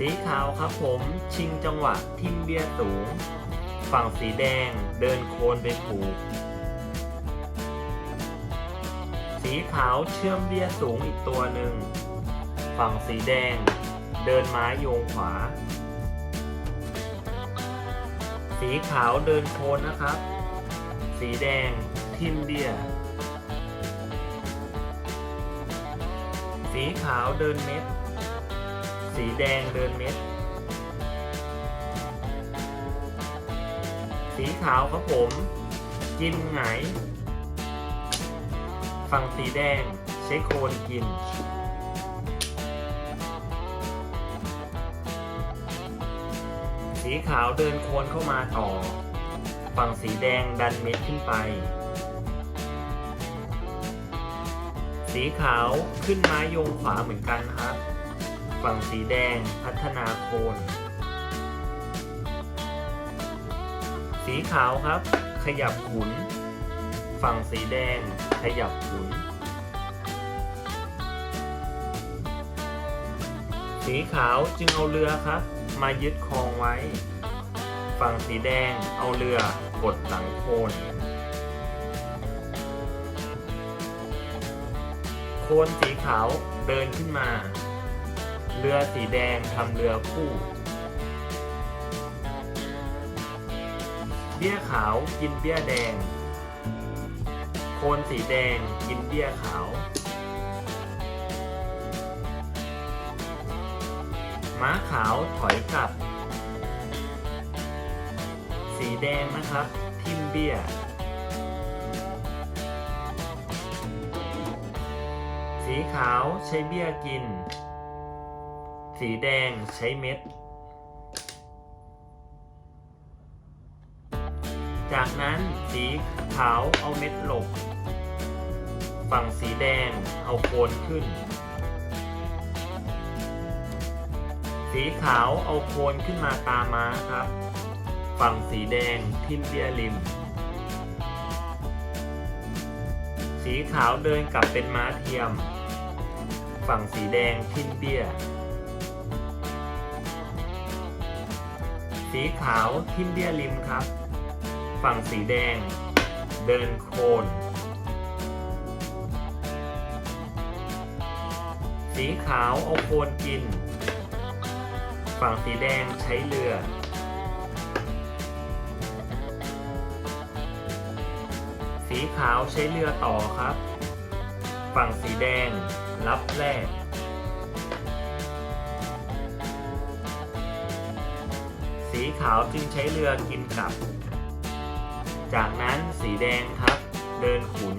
สีขาวครับผมชิงจังหวะทิมเบียสูง ฝั่งสีแดงเดินโคนไปผูก สีขาวเชื่อมเบียสูงอีกตัวหนึ่ง ฝั่งสีแดงเดินไม้โยงขวา สีขาวเดินโคนนะครับ สีแดงทิมเบียสีขาวเดินเม็ด สีแดงเดินเม็ด สีขาวครับผม กินไหงฝั่งสีแดงใช้โคนกิน สีขาวเดินโคนเข้ามาต่อ ฝั่งสีแดงดันเม็ดขึ้นไป สีขาวขึ้นไม้โยงขวาเหมือนกันครับ ฝั่งสีแดงพัฒนาโคน สีขาวครับ ขยับขุน ฝั่งสีแดง ขยับขุน สีขาวจึงเอาเรือครับ มายึดครองไว้ ฝั่งสีแดงเอาเรือกดหลังโคนโคนสีขาวเดินขึ้นมา เรือสีแดงทำเรือคู่ เบี้ยขาวกินเบี้ยแดง โคนสีแดงกินเบี้ยขาว ม้าขาวถอยกลับ สีแดงนะครับ ทิมเบี้ยสีขาวใช้เบี้ยกิน สีแดงใช้เม็ด จากนั้นสีขาวเอาเม็ดหลบ ฝั่งสีแดงเอาโคนขึ้น สีขาวเอาโคนขึ้นมาตามม้าครับ ฝั่งสีแดงทิมเบี้ยริม สีขาวเดินกลับเป็นม้าเทียม ฝั่งสีแดงทิมเบี้ย สีขาวทิมเบี้ยริมครับ ฝั่งสีแดง เดินโคน สีขาวเอาโคนกิน ฝั่งสีแดงใช้เรือ สีขาวใช้เรือต่อครับ ฝั่งสีแดงรับแรก สีขาวจึงใช้เรือกินกลับ จากนั้นสีแดงครับ เดินขุน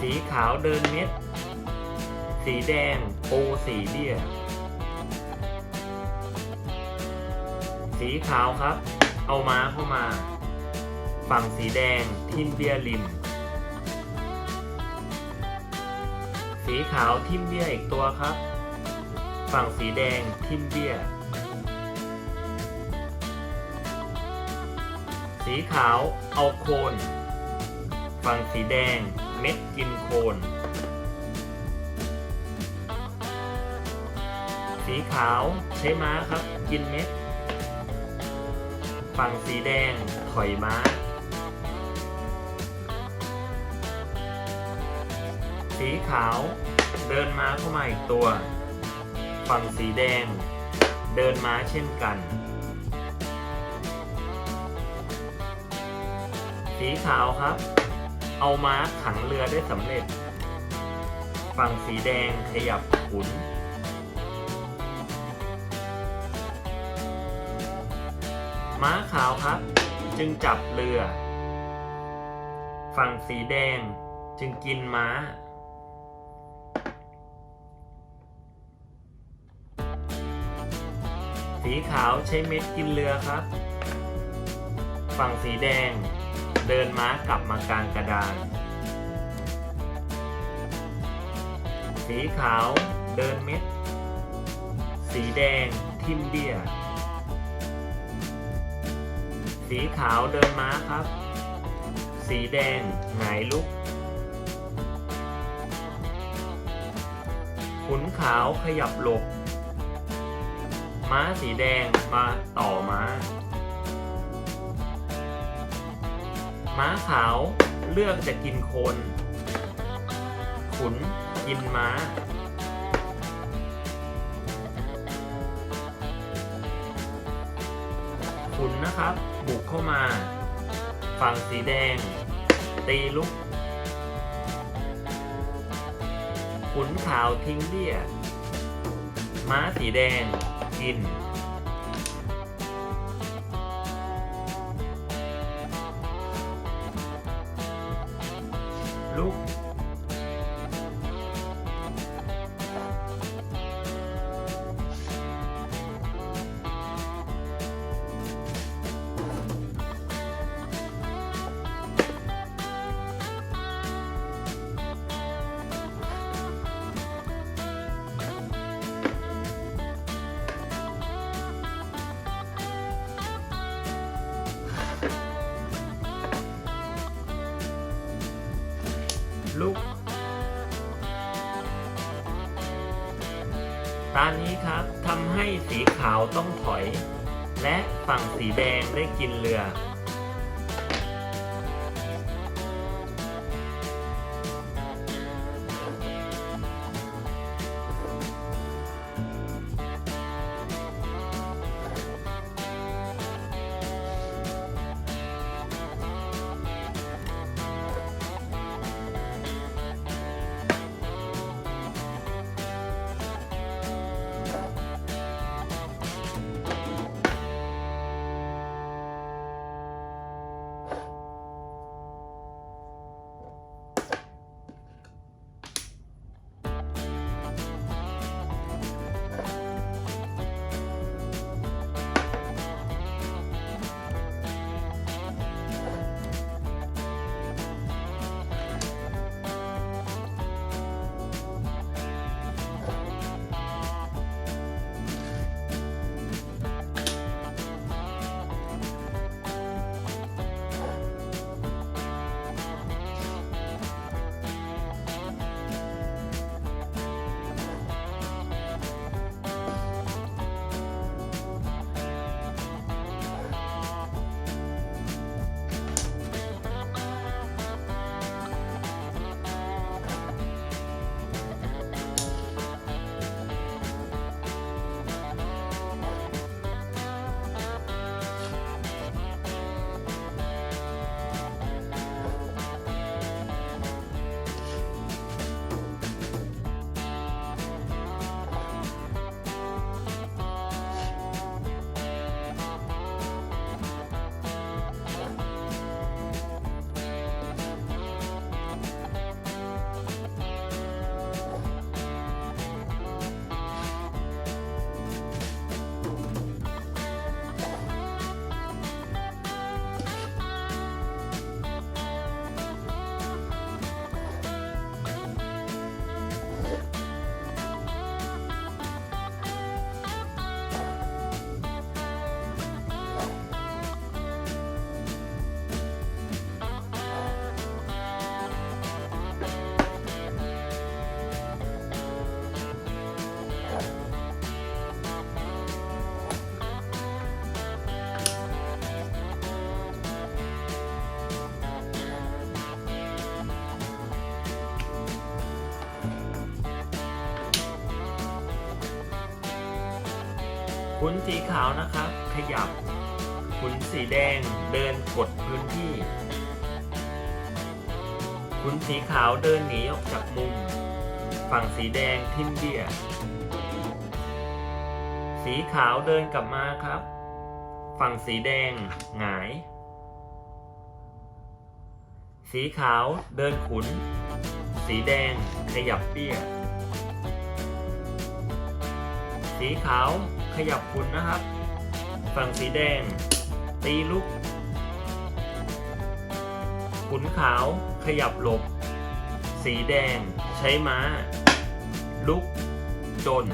สีขาวเดินเม็ด สีแดงปูสีเบี้ย สีขาวครับ เอาม้าเข้ามา ฝั่งสีแดงทิมเบี้ยริม สีขาวทิมเบี้ยอีกตัวครับ ฝั่งสีแดงทิมเบี้ย สีขาวเอาโคน ฝั่งสีแดงเม็ดกินโคน สีขาวใช้ม้าครับกินเม็ด ฝั่งสีแดงถอยม้า สีขาวเดินม้าเข้ามาอีกตัว ฝั่งสีแดง เดินม้าเช่นกัน สีขาวครับ เอาม้าขังเรือได้สำเร็จ ฝั่งสีแดงขยับขุน ม้าขาวครับ จึงจับเรือ ฝั่งสีแดงจึงกินม้า สีขาวใช้เม็ดกินเรือครับ ฝั่งสีแดง เดินม้ากลับมากลางกระดาน สีขาวเดินเม็ด สีแดงทิมเบี้ยสีขาวเดินม้าครับ สีแดงหงายลุก ขุนขาวขยับหลบ ม้าสีแดงมาต่อม้า ม้าขาวเลือกจะกินคน ขุนกินม้า ขุนนะครับ บุกเข้ามา ฝั่งสีแดง ตีลุก ขุนขาวทิ้งเบี้ยม้าสีแดง กิน ลูก ลุกตอนนี้ครับทำให้สีขาวต้องถอย และฝั่งสีแดงได้กินเรือ ขุนสีขาวนะครับขยับ ขุนสีแดงเดินกดพื้นที่ ขุนสีขาวเดินหนีออกจากมุม ฝั่งสีแดงทิมเบี้ยสีขาวเดินกลับมาครับ ฝั่งสีแดงหงาย สีขาวเดินขุน สีแดงขยับเปี้ย สีขาว ขยับขุนนะครับ ฝั่งสีแดง ตีลุก ขุนขาวขยับหลบ สีแดง ใช้ม้า ลุกจน